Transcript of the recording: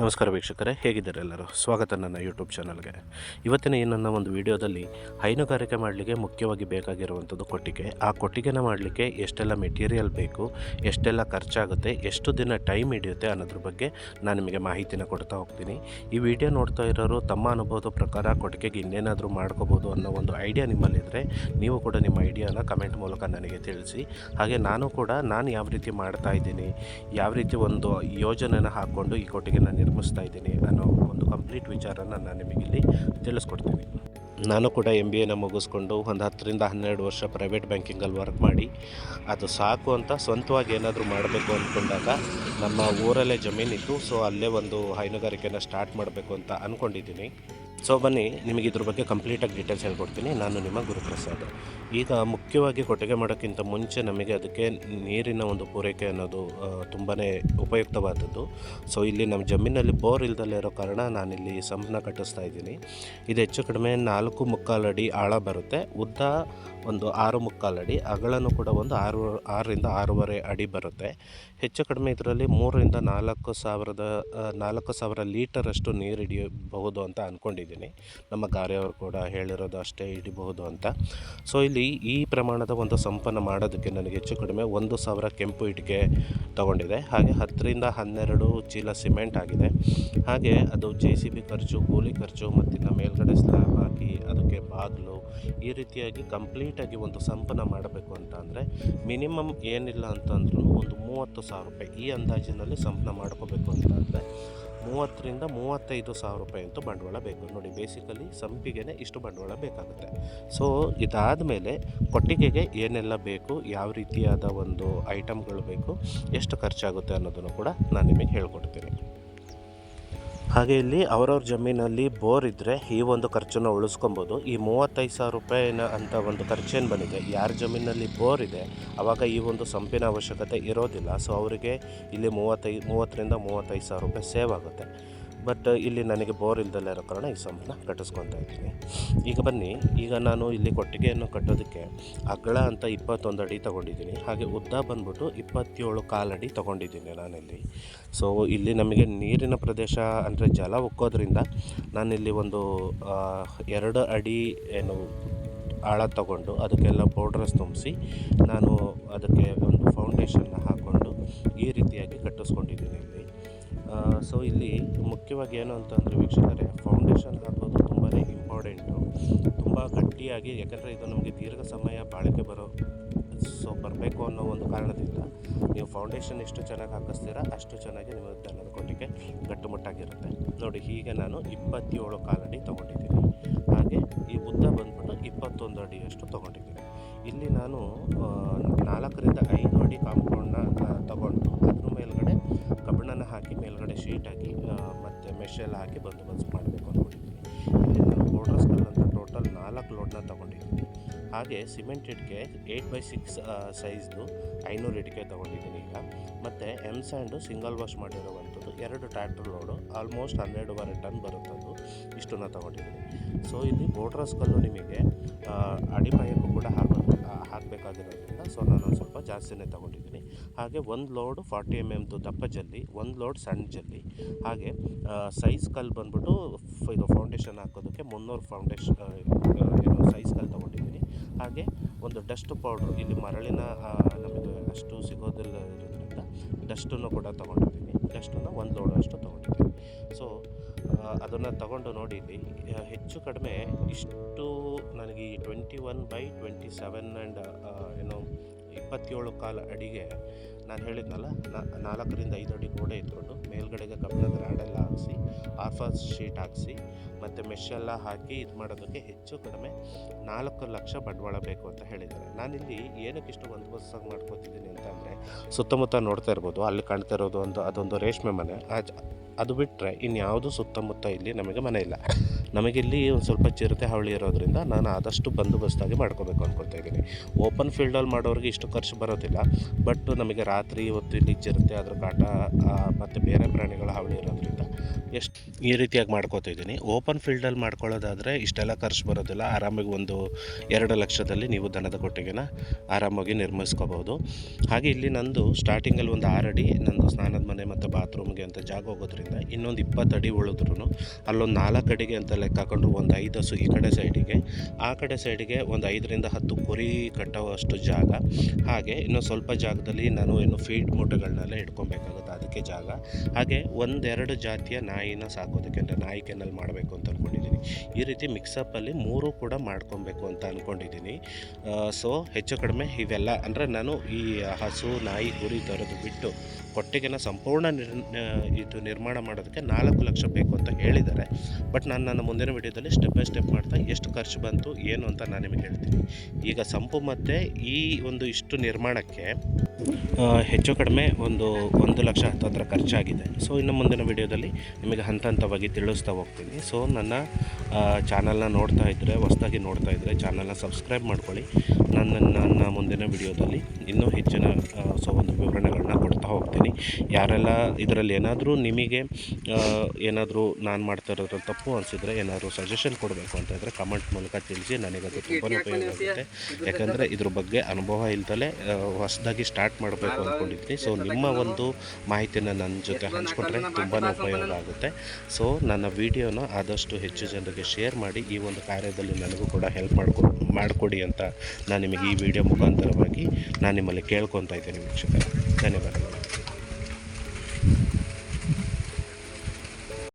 ನಮಸ್ಕಾರ ವೀಕ್ಷಕರೇ, ಹೇಗಿದ್ದಾರೆ ಎಲ್ಲರೂ? ಸ್ವಾಗತ ನನ್ನ ಯೂಟ್ಯೂಬ್ ಚಾನಲ್ಗೆ. ಇವತ್ತಿನ ಈ ನನ್ನ ಒಂದು ವಿಡಿಯೋದಲ್ಲಿ ಹೈನುಗಾರಿಕೆ ಮಾಡಲಿಕ್ಕೆ ಮುಖ್ಯವಾಗಿ ಬೇಕಾಗಿರುವಂಥದ್ದು ಕೊಟ್ಟಿಗೆ. ಆ ಕೊಟ್ಟಿಗೆನ ಮಾಡಲಿಕ್ಕೆ ಎಷ್ಟೆಲ್ಲ ಮೆಟೀರಿಯಲ್ ಬೇಕು, ಎಷ್ಟೆಲ್ಲ ಖರ್ಚಾಗುತ್ತೆ, ಎಷ್ಟು ದಿನ ಟೈಮ್ ಹಿಡಿಯುತ್ತೆ ಅನ್ನೋದ್ರ ಬಗ್ಗೆ ನಾನು ನಿಮಗೆ ಮಾಹಿತಿನ ಕೊಡ್ತಾ ಹೋಗ್ತೀನಿ. ಈ ವಿಡಿಯೋ ನೋಡ್ತಾ ಇರೋರು ತಮ್ಮ ಅನುಭವದ ಪ್ರಕಾರ ಕೊಟ್ಟಿಗೆಗೆ ಇನ್ನೇನಾದರೂ ಮಾಡ್ಕೋಬೋದು ಅನ್ನೋ ಒಂದು ಐಡಿಯಾ ನಿಮ್ಮಲ್ಲಿದ್ದರೆ ನೀವು ಕೂಡ ನಿಮ್ಮ ಐಡಿಯಾನ ಕಮೆಂಟ್ ಮೂಲಕ ನನಗೆ ತಿಳಿಸಿ. ಹಾಗೆ ನಾನು ಕೂಡ, ನಾನು ಯಾವ ರೀತಿ ಮಾಡ್ತಾ ಇದ್ದೀನಿ, ಯಾವ ರೀತಿ ಒಂದು ಯೋಜನೆನ ಹಾಕ್ಕೊಂಡು ಈ ಕೊಟ್ಟಿಗೆನ ನಿರ್ಮಿಸ್ತಾ ಇದ್ದೀನಿ ಅನ್ನೋ ಒಂದು ಕಂಪ್ಲೀಟ್ ವಿಚಾರನ ನಾನು ನಿಮಗಿಲ್ಲಿ ತಿಳಿಸ್ಕೊಡ್ತೀನಿ. ನಾನು ಕೂಡ ಎಂ ಬಿ ಎನ ಮುಗಿಸ್ಕೊಂಡು ಒಂದು ಹತ್ತರಿಂದ ಹನ್ನೆರಡು ವರ್ಷ ಪ್ರೈವೇಟ್ ಬ್ಯಾಂಕಿಂಗಲ್ಲಿ ವರ್ಕ್ ಮಾಡಿ, ಅದು ಸಾಕು ಅಂತ ಸ್ವಂತವಾಗಿ ಏನಾದರೂ ಮಾಡಬೇಕು ಅಂದ್ಕೊಂಡಾಗ ನಮ್ಮ ಊರಲ್ಲೇ ಜಮೀನಿತ್ತು ಸೊ ಅಲ್ಲೇ ಒಂದು ಹೈನುಗಾರಿಕೆನ ಸ್ಟಾರ್ಟ್ ಮಾಡಬೇಕು ಅಂತ ಅಂದ್ಕೊಂಡಿದ್ದೀನಿ ಸೊ ಬನ್ನಿ, ನಿಮಗೆ ಇದ್ರ ಬಗ್ಗೆ ಕಂಪ್ಲೀಟಾಗಿ ಡೀಟೇಲ್ಸ್ ಹೇಳ್ಕೊಡ್ತೀನಿ. ನಾನು ನಿಮ್ಮ ಗುರುಪ್ರಸಾದ್. ಈಗ ಮುಖ್ಯವಾಗಿ ಕೊಟ್ಟಿಗೆ ಮಾಡೋಕ್ಕಿಂತ ಮುಂಚೆ ನಮಗೆ ಅದಕ್ಕೆ ನೀರಿನ ಒಂದು ಪೂರೈಕೆ ಅನ್ನೋದು ತುಂಬಾ ಉಪಯುಕ್ತವಾದದ್ದು. ಸೊ ಇಲ್ಲಿ ನಮ್ಮ ಜಮೀನಲ್ಲಿ ಬೋರ್ ಇಲ್ದಲೇ ಇರೋ ಕಾರಣ ನಾನಿಲ್ಲಿ ಸಂಪನ್ನ ಕಟ್ಟಿಸ್ತಾ ಇದ್ದೀನಿ. ಇದು ಹೆಚ್ಚು ಕಡಿಮೆ ನಾಲ್ಕು ಮುಕ್ಕಾಲು ಅಡಿ ಆಳ ಬರುತ್ತೆ. ಉದ್ದ ಒಂದು ಆರು ಮುಕ್ಕಾಲು ಅಡಿ ಕೂಡ ಒಂದು ಆರು, ಆರರಿಂದ ಆರೂವರೆ ಅಡಿ ಬರುತ್ತೆ. ಹೆಚ್ಚು ಕಡಿಮೆ ಇದರಲ್ಲಿ ಮೂರರಿಂದ ನಾಲ್ಕು ಸಾವಿರದ ನಾಲ್ಕು ಸಾವಿರ ಲೀಟರಷ್ಟು ನೀರು ಹಿಡಿಯಬಹುದು ಅಂತ ಅಂದ್ಕೊಂಡಿದ್ದೀನಿ ನಮ್ಮ ಗಾರೆಯವರು ಕೂಡ ಹೇಳಿರೋದು ಅಷ್ಟೇ ಹಿಡಿಬಹುದು ಅಂತ. ಸೊ ಇಲ್ಲಿ ಈ ಪ್ರಮಾಣದ ಒಂದು ಸಂಪನ್ನ ಮಾಡೋದಕ್ಕೆ ನನಗೆ ಹೆಚ್ಚು ಕಡಿಮೆ ಒಂದು ಸಾವಿರ ಕೆಂಪು ಇಟ್ಟಿಗೆ ತಗೊಂಡಿದೆ. ಹಾಗೆ ಹತ್ತರಿಂದ ಹನ್ನೆರಡು ಚೀಲ ಸಿಮೆಂಟ್ ಆಗಿದೆ. ಹಾಗೆ ಅದು ಜೆ ಸಿ ಬಿ ಖರ್ಚು, ಕೂಲಿ ಖರ್ಚು ಮತ್ತು ಇನ್ನು ಮೇಲ್ಗಡೆ ಸ್ಲ್ಯಾಬ್ ಹಾಕಿ ಅದಕ್ಕೆ ಬಾಗಿಲು ಈ ರೀತಿಯಾಗಿ ಕಂಪ್ಲೀಟಾಗಿ ಒಂದು ಸಂಪನ್ನ ಮಾಡಬೇಕು ಅಂತ ಅಂದರೆ ಮಿನಿಮಮ್ ಏನಿಲ್ಲ ಅಂತಂದ್ರೂ ಒಂದು ಮೂವತ್ತು ಸಾವಿರ ರೂಪಾಯಿ ಈ ಅಂದಾಜಿನಲ್ಲಿ ಸಂಪನ್ನ ಮಾಡ್ಕೋಬೇಕು ಅಂತ ಅಂದರೆ ಮೂವತ್ತರಿಂದ ಮೂವತ್ತೈದು ಸಾವಿರ ರೂಪಾಯಿ ಅಂತೂ ಬಂಡವಾಳ ಬೇಕು. ನೋಡಿ ಬೇಸಿಕಲಿ ಸಂಪಿಗೆನೆ ಇಷ್ಟು ಬಂಡವಾಳ ಬೇಕಾಗುತ್ತೆ. ಸೊ ಇದಾದ ಮೇಲೆ ಕೊಟ್ಟಿಗೆಗೆ ಏನೆಲ್ಲ ಬೇಕು, ಯಾವ ರೀತಿಯಾದ ಒಂದು ಐಟಮ್ಗಳು ಬೇಕು, ಎಷ್ಟು ಖರ್ಚಾಗುತ್ತೆ ಅನ್ನೋದನ್ನು ಕೂಡ ನಾನು ನಿಮಗೆ ಹೇಳ್ಕೊಡ್ತೀನಿ. ಹಾಗೆ ಇಲ್ಲಿ ಅವರವ್ರ ಜಮೀನಲ್ಲಿ ಬೋರ್ ಇದ್ದರೆ ಈ ಒಂದು ಖರ್ಚನ್ನು ಉಳಿಸ್ಕೊಬೋದು. ಈ ಮೂವತ್ತೈದು ಸಾವಿರ ರೂಪಾಯಿನ ಅಂತ ಒಂದು ಖರ್ಚೇನು ಬಂದಿದೆ. ಯಾರ ಜಮೀನಲ್ಲಿ ಬೋರ್ ಇದೆ ಆವಾಗ ಈ ಒಂದು ಸಂಪಿನ ಅವಶ್ಯಕತೆ ಇರೋದಿಲ್ಲ. ಸೊ ಅವರಿಗೆ ಇಲ್ಲಿ ಮೂವತ್ತೈದು, ಮೂವತ್ತರಿಂದ ಮೂವತ್ತೈದು ಸಾವಿರ ರೂಪಾಯಿ ಸೇವ್ ಆಗುತ್ತೆ. ಬಟ್ ಇಲ್ಲಿ ನನಗೆ ಬೋರ್ ಇಲ್ದಲ್ಲೇ ಇರೋ ಕಾರಣ ಈ ಸಂಪನ್ನ ಕಟ್ಟಿಸ್ಕೊತಾ ಇದ್ದೀನಿ. ಈಗ ಬನ್ನಿ, ಈಗ ನಾನು ಇಲ್ಲಿ ಕೊಟ್ಟಿಗೆಯನ್ನು ಕಟ್ಟೋದಕ್ಕೆ ಅಗ್ಗಳ ಅಂತ ಇಪ್ಪತ್ತೊಂದು ಅಡಿ ತೊಗೊಂಡಿದ್ದೀನಿ. ಹಾಗೆ ಉದ್ದ ಬಂದ್ಬಿಟ್ಟು ಇಪ್ಪತ್ತೇಳು ಕಾಲಡಿ ತೊಗೊಂಡಿದ್ದೀನಿ ನಾನಿಲ್ಲಿ. ಸೊ ಇಲ್ಲಿ ನಮಗೆ ನೀರಿನ ಪ್ರದೇಶ ಅಂದರೆ ಜಲ ಉಕ್ಕೋದ್ರಿಂದ ನಾನಿಲ್ಲಿ ಒಂದು ಎರಡು ಅಡಿ ಏನು ಆಳ ತಗೊಂಡು ಅದಕ್ಕೆಲ್ಲ ಪೌಡ್ರಸ್ ತುಂಬಿಸಿ ನಾನು ಅದಕ್ಕೆ ಒಂದು ಫೌಂಡೇಶನ್ನ ಹಾಕ್ಕೊಂಡು ಈ ರೀತಿಯಾಗಿ ಕಟ್ಟಿಸ್ಕೊಂಡಿದ್ದೀನಿ ಇಲ್ಲಿ. ಸೊ ಇಲ್ಲಿ ಮುಖ್ಯವಾಗಿ ಏನು ಅಂತಂದರೆ ವೀಕ್ಷಕರೇ ಫೌಂಡೇಶನ್ ಹಾಕೋದು ತುಂಬಾ ಇಂಪಾರ್ಟೆಂಟು ತುಂಬ ಗಟ್ಟಿಯಾಗಿ, ಯಾಕಂದರೆ ಇದು ನಮಗೆ ದೀರ್ಘ ಸಮಯ ಬಾಳಿಕೆ ಬರೋ ಸೊ ಬರಬೇಕು ಅನ್ನೋ ಒಂದು ಕಾರಣದಿಂದ ನೀವು ಫೌಂಡೇಶನ್ ಎಷ್ಟು ಚೆನ್ನಾಗಿ ಹಾಕಿಸ್ತೀರಾ, ಅಷ್ಟು ಚೆನ್ನಾಗಿ ನಿಮ್ಮ ದನದ ಕೊಟ್ಟಿಗೆ ಗಟ್ಟುಮುಟ್ಟಾಗಿರುತ್ತೆ. ನೋಡಿ, ಹೀಗೆ ನಾನು ಇಪ್ಪತ್ತೇಳು ಕಾಲಡಿ ತೊಗೊಂಡಿದ್ದೀನಿ. ಹಾಗೆ ಈ ಉದ್ದ ಬಂದ್ಬಿಟ್ಟು ಇಪ್ಪತ್ತೊಂದು ಅಡಿಯಷ್ಟು ತೊಗೊಂಡಿದ್ದೀನಿ. ಇಲ್ಲಿ ನಾನು ನಾಲ್ಕರಿಂದ ಐದು ಅಡಿ ಕಾಂಪೌಂಡ್ನ ತಗೊಂಡು ಶೀಟ್ ಹಾಕಿ ಮತ್ತು ಮೆಶೆಲ್ಲ ಹಾಕಿ ಬಂದೋಬಸ್ತ್ ಮಾಡಬೇಕು ಅಂದ್ಕೊಂಡಿದ್ದೀನಿ. ಇಲ್ಲಿ ನಾನು ಬೋರ್ಡರ್ಸ್ ಅಂತ ಟೋಟಲ್ ನಾಲ್ಕು ಲೋಡ್ನ ತೊಗೊಂಡಿದ್ದೀನಿ. ಹಾಗೆ ಸಿಮೆಂಟ್ ಇಟ್ಕೆ ಏಯ್ಟ್ ಬೈ ಸಿಕ್ಸ್ ಸೈಜ್ದು ಐನೂರು ಇಟ್ಕೆ ತೊಗೊಂಡಿದ್ದೀನಿ ಈಗ. ಮತ್ತು ಎಂ ಸ್ಯಾಂಡು ಸಿಂಗಲ್ ವಾಶ್ ಮಾಡಿರುವಂಥದ್ದು ಎರಡು ಟ್ರ್ಯಾಕ್ಟರ್ ಲೋಡು ಆಲ್ಮೋಸ್ಟ್ ಹನ್ನೆರಡೂವರೆ ಟನ್ ಬರುತ್ತದ್ದು ಇಷ್ಟನ್ನು ತೊಗೊಂಡಿದ್ದೀನಿ. ಸೊ ಇಲ್ಲಿ ಬೋಟ್ರಸ್ ಕಲ್ಲು ನಿಮಗೆ ಅಡಿಪಾಯಕ್ಕೂ ಕೂಡ ಹಾಕೋದು ಹಾಕಬೇಕಾಗಿರೋದ್ರಿಂದ ಸೊ ನಾನು ಸ್ವಲ್ಪ ಜಾಸ್ತಿನೇ ತೊಗೊಂಡಿದ್ದೀನಿ. ಹಾಗೆ ಒಂದು ಲೋಡು ಫಾರ್ಟಿ ಎಂ ಎಮ್ದು ದಪ್ಪ ಜಲ್ಲಿ, ಒಂದು ಲೋಡ್ ಸಣ್ಣ ಜಲ್ಲಿ. ಹಾಗೆ ಸೈಜ್ ಕಲ್ಲು ಬಂದ್ಬಿಟ್ಟು ಇದು ಫೌಂಡೇಶನ್ ಹಾಕೋದಕ್ಕೆ ಮುನ್ನೂರು ಫೌಂಡೇಶನ್ ಏನು ಸೈಜ್ ಕಲ್ಲು ತೊಗೊಂಡಿದ್ದೀನಿ. ಹಾಗೆ ಒಂದು ಡಸ್ಟ್ ಪೌಡ್ರು ಇಲ್ಲಿ ಮರಳಿನ ನಮಗೆ ಅಷ್ಟು ಸಿಗೋದಿಲ್ಲ ಇರೋದ್ರಿಂದ ಡಸ್ಟನ್ನು ಕೂಡ ತೊಗೊಂಡಿದ್ದೀನಿ. ಡಸ್ಟನ್ನು ಒಂದು ಲೋಡು ಅಷ್ಟು ತೊಗೊಂಡಿದ್ದೀನಿ. ಸೊ ಅದನ್ನು ತಗೊಂಡು ನೋಡಿ ಇಲ್ಲಿ. ಹೆಚ್ಚು ಕಡಿಮೆ ಇಷ್ಟು ನನಗೆ ಈ twenty one by twenty seven and ಏನು ಇಪ್ಪತ್ತೇಳು ಕಾಲ ಅಡಿಗೆ ನಾನು ಹೇಳಿದ್ನಲ್ಲ ನಾಲ್ಕರಿಂದ ಐದು ಅಡಿ ಗೋಡೆ ಇಟ್ಕೊಂಡು ಮೇಲ್ಗಡೆಗೆ ಕಬ್ಬಿಣದ ರಾಡೆಲ್ಲ ಹಾಕಿಸಿ ಆರ್ಫಾಸ್ ಶೀಟ್ ಹಾಕಿಸಿ, ಮತ್ತು ಮೆಶ್ಶೆಲ್ಲ ಹಾಕಿ ಇದು ಮಾಡೋದಕ್ಕೆ ಹೆಚ್ಚು ಕಡಿಮೆ ನಾಲ್ಕು ಲಕ್ಷ ಬಂಡವಾಳ ಬೇಕು ಅಂತ ಹೇಳಿದ್ದಾರೆ. ನಾನಿಲ್ಲಿ ಏನಕ್ಕೆ ಇಷ್ಟು ಒಂದು ಬಸ್ಸಾಗಿ ಮಾಡ್ಕೋತಿದ್ದೀನಿ ಅಂತಂದರೆ ಸುತ್ತಮುತ್ತ ನೋಡ್ತಾ ಇರ್ಬೋದು, ಅಲ್ಲಿ ಕಾಣ್ತಾ ಇರೋದು ಒಂದು, ಅದೊಂದು ರೇಷ್ಮೆ ಮನೆ. ಅದು ಬಿಟ್ಟರೆ ಇನ್ಯಾವುದು ಸುತ್ತಮುತ್ತ ಇಲ್ಲಿ ನಮಗೆ ಮನೆ ಇಲ್ಲ. ನಮಗಿಲ್ಲಿ ಒಂದು ಸ್ವಲ್ಪ ಚಿರತೆ ಹಾವಳಿ ಇರೋದ್ರಿಂದ ನಾನು ಆದಷ್ಟು ಬಂದೋಬಸ್ತಾಗಿ ಮಾಡ್ಕೋಬೇಕು ಅಂದ್ಕೊಳ್ತಾ ಇದ್ದೀನಿ. ಓಪನ್ ಫೀಲ್ಡಲ್ಲಿ ಮಾಡೋರಿಗೆ ಇಷ್ಟು ಖರ್ಚು ಬರೋದಿಲ್ಲ. ಬಟ್ ನಮಗೆ ರಾತ್ರಿ ಹೊತ್ತು ಇಲ್ಲಿ ಚಿರತೆ ಅದ್ರ ಕಾಟ ಮತ್ತು ಬೇರೆ ಪ್ರಾಣಿಗಳ ಹಾವಳಿ ಇರೋದ್ರಿಂದ ಎಷ್ಟು ಈ ರೀತಿಯಾಗಿ ಮಾಡ್ಕೋತಾ ಇದ್ದೀನಿ. ಓಪನ್ ಫೀಲ್ಡಲ್ಲಿ ಮಾಡ್ಕೊಳ್ಳೋದಾದರೆ ಇಷ್ಟೆಲ್ಲ ಖರ್ಚು ಬರೋದಿಲ್ಲ. ಆರಾಮಾಗಿ ಒಂದು ಎರಡು ಲಕ್ಷದಲ್ಲಿ ನೀವು ದನದ ಕೊಟ್ಟಿಗೆನ ಆರಾಮಾಗಿ ನಿರ್ಮಿಸ್ಕೋಬೋದು ಹಾಗೆ ಇಲ್ಲಿ ನಂದು ಸ್ಟಾರ್ಟಿಂಗಲ್ಲಿ ಒಂದು ಆರಡಿ, ನಂದು ಸ್ನಾನದ ಮನೆ ಮತ್ತು ಬಾತ್ರೂಮ್ಗೆ ಅಂತ ಜಾಗ ಹೋಗೋದ್ರಿಂದ ಇನ್ನೊಂದು ಇಪ್ಪತ್ತು ಅಡಿ ಉಳಿದ್ರೂ ಅಲ್ಲೊಂದು ನಾಲ್ಕು ಅಡಿಗೆ ಅಂತ ಲೆಕ್ಕ ಹಾಕೊಂಡು ಒಂದು ಐದು ಹಸು ಈ ಕಡೆ ಸೈಡಿಗೆ, ಆ ಕಡೆ ಸೈಡಿಗೆ ಒಂದು ಐದರಿಂದ ಹತ್ತು ಕುರಿ ಕಟ್ಟುವಷ್ಟು ಜಾಗ. ಹಾಗೆ ಇನ್ನು ಸ್ವಲ್ಪ ಜಾಗದಲ್ಲಿ ನಾನು ಏನು ಫೀಡ್ ಮೂಟೆಗಳನ್ನೆಲ್ಲ ಇಟ್ಕೊಬೇಕಾಗುತ್ತೆ ಅದಕ್ಕೆ ಜಾಗ. ಹಾಗೆ ಒಂದೆರಡು ಜಾತಿಯ ನಾಯಿನ ಸಾಕೋದಕ್ಕೆ ಅಂದರೆ ನಾಯಿ ಕೆನಲ್ ಮಾಡಬೇಕು ಅಂತ ಅಂದ್ಕೊಂಡಿದ್ದೀನಿ ಈ ರೀತಿ ಮಿಕ್ಸಪ್ಪಲ್ಲಿ ಮೂರು ಕೂಡ ಮಾಡ್ಕೊಬೇಕು ಅಂತ ಅಂದ್ಕೊಂಡಿದ್ದೀನಿ ಸೊ ಹೆಚ್ಚು ಕಡಿಮೆ ಇವೆಲ್ಲ ಅಂದರೆ ನಾನು ಈ ಹಸು, ನಾಯಿ, ಕುರಿ ಥರದ್ದು ಬಿಟ್ಟು ಕೊಟ್ಟಿಗೆನ ಸಂಪೂರ್ಣ ನಿರ್ ಇದು ನಿರ್ಮಾಣ ಮಾಡೋದಕ್ಕೆ ನಾಲ್ಕು ಲಕ್ಷ ಬೇಕು ಅಂತ ಹೇಳಿದ್ದಾರೆ. ಬಟ್ ನಾನು ನನ್ನ ಮುಂದಿನ ವಿಡಿಯೋದಲ್ಲಿ ಸ್ಟೆಪ್ ಬೈ ಸ್ಟೆಪ್ ಮಾಡ್ತಾ ಎಷ್ಟು ಖರ್ಚು ಬಂತು, ಏನು ಅಂತ ನಾನು ನಿಮಗೆ ಹೇಳ್ತೀನಿ. ಈಗ ಸಂಪು ಮತ್ತು ಈ ಒಂದು ಇಷ್ಟು ನಿರ್ಮಾಣಕ್ಕೆ ಹೆಚ್ಚು ಕಡಿಮೆ ಒಂದು ಒಂದು ಲಕ್ಷ ಹತ್ತತ್ರ ಖರ್ಚಾಗಿದೆ. ಸೊ ಇನ್ನು ಮುಂದಿನ ವಿಡಿಯೋದಲ್ಲಿ ನಿಮಗೆ ಹಂತ ಹಂತವಾಗಿ ತಿಳಿಸ್ತಾ ಹೋಗ್ತೀನಿ. ಸೊ ನನ್ನ ಚಾನಲ್ನ ನೋಡ್ತಾ ಇದ್ದರೆ ಹೊಸದಾಗಿ ನೋಡ್ತಾ ಇದ್ದರೆ ಚಾನಲ್ನ ಸಬ್ಸ್ಕ್ರೈಬ್ ಮಾಡ್ಕೊಳ್ಳಿ. ನನ್ನ ನನ್ನ ಮುಂದಿನ ವಿಡಿಯೋದಲ್ಲಿ ಇನ್ನೂ ಹೆಚ್ಚಿನ ಸೊ ಒಂದು ವಿವರಣೆಗಳನ್ನ ಕೊಡ್ತಾ ಹೋಗ್ತೀನಿ. ಯಾರೆಲ್ಲ ಇದರಲ್ಲಿ ಏನಾದರೂ ನಿಮಗೆ ಏನಾದರೂ ನಾನು ಮಾಡ್ತಾ ಇರೋದ್ರ ತಪ್ಪು ಅನಿಸಿದರೆ ಏನಾದರೂ ಸಜೆಷನ್ ಕೊಡಬೇಕು ಅಂತ ಇದ್ದರೆ ಕಮೆಂಟ್ ಮೂಲಕ ತಿಳಿಸಿ. ನನಗದು ತುಂಬಾ ಉಪಯೋಗ ಆಗುತ್ತೆ. ಯಾಕಂದರೆ ಇದ್ರ ಬಗ್ಗೆ ಅನುಭವ ಇಲ್ದಲೇ ಹೊಸದಾಗಿ ಸ್ಟಾರ್ಟ್ ಮಾಡಬೇಕು ಅಂದ್ಕೊಂಡಿದ್ದೀನಿ ಸೊ ನಿಮ್ಮ ಒಂದು ಮಾಹಿತಿನ ನನ್ನ ಜೊತೆ ಹಂಚ್ಕೊಂಡ್ರೆ ತುಂಬಾ ಉಪಯೋಗ ಆಗುತ್ತೆ. ಸೊ ನನ್ನ ವಿಡಿಯೋನ ಆದಷ್ಟು ಹೆಚ್ಚು ಜನರಿಗೆ ಶೇರ್ ಮಾಡಿ ಈ ಒಂದು ಕಾರ್ಯದಲ್ಲಿ ನನಗೂ ಕೂಡ ಹೆಲ್ಪ್ ಮಾಡ್ಕೊ ಮಾಡಿಕೊಡಿ ಅಂತ ನಾನು ನಿಮಗೆ ಈ ವಿಡಿಯೋ ಮುಖಾಂತರವಾಗಿ ನಾನು ನಿಮ್ಮಲ್ಲಿ ಕೇಳ್ಕೊತಾ ಇದ್ದೀನಿ ವೀಕ್ಷಕರೇ. ಧನ್ಯವಾದಗಳು.